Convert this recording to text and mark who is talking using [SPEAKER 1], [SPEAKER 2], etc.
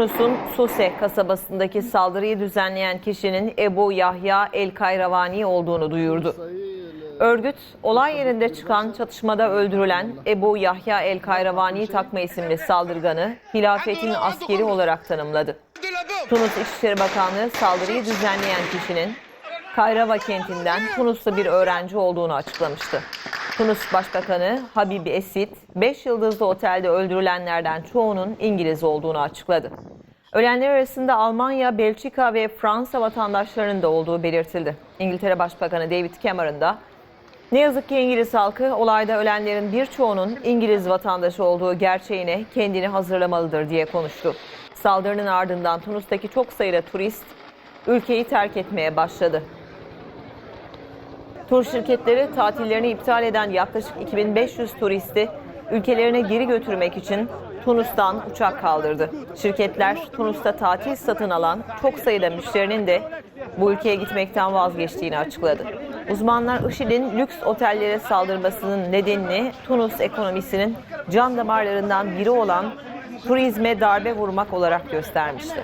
[SPEAKER 1] Tunus'un Suse kasabasındaki saldırıyı düzenleyen kişinin Ebu Yahya El Kayravani olduğunu duyurdu. Örgüt, olay yerinde çıkan çatışmada öldürülen Ebu Yahya El Kayravani Takma isimli saldırganı hilafetin askeri olarak tanımladı. Tunus İçişleri Bakanlığı saldırıyı düzenleyen kişinin Kayrava kentinden Tunuslu bir öğrenci olduğunu açıklamıştı. Tunus Başbakanı Habib Esid, 5 yıldızlı otelde öldürülenlerden çoğunun İngiliz olduğunu açıkladı. Ölenler arasında Almanya, Belçika ve Fransa vatandaşlarının da olduğu belirtildi. İngiltere Başbakanı David Cameron da ne yazık ki İngiliz halkı olayda ölenlerin birçoğunun İngiliz vatandaşı olduğu gerçeğine kendini hazırlamalıdır diye konuştu. Saldırının ardından Tunus'taki çok sayıda turist ülkeyi terk etmeye başladı. Tur şirketleri tatillerini iptal eden yaklaşık 2500 turisti ülkelerine geri götürmek için Tunus'tan uçak kaldırdı. Şirketler Tunus'ta tatil satın alan çok sayıda müşterinin de bu ülkeye gitmekten vazgeçtiğini açıkladı. Uzmanlar IŞİD'in lüks otellere saldırmasının nedenini Tunus ekonomisinin can damarlarından biri olan turizme darbe vurmak olarak göstermişti.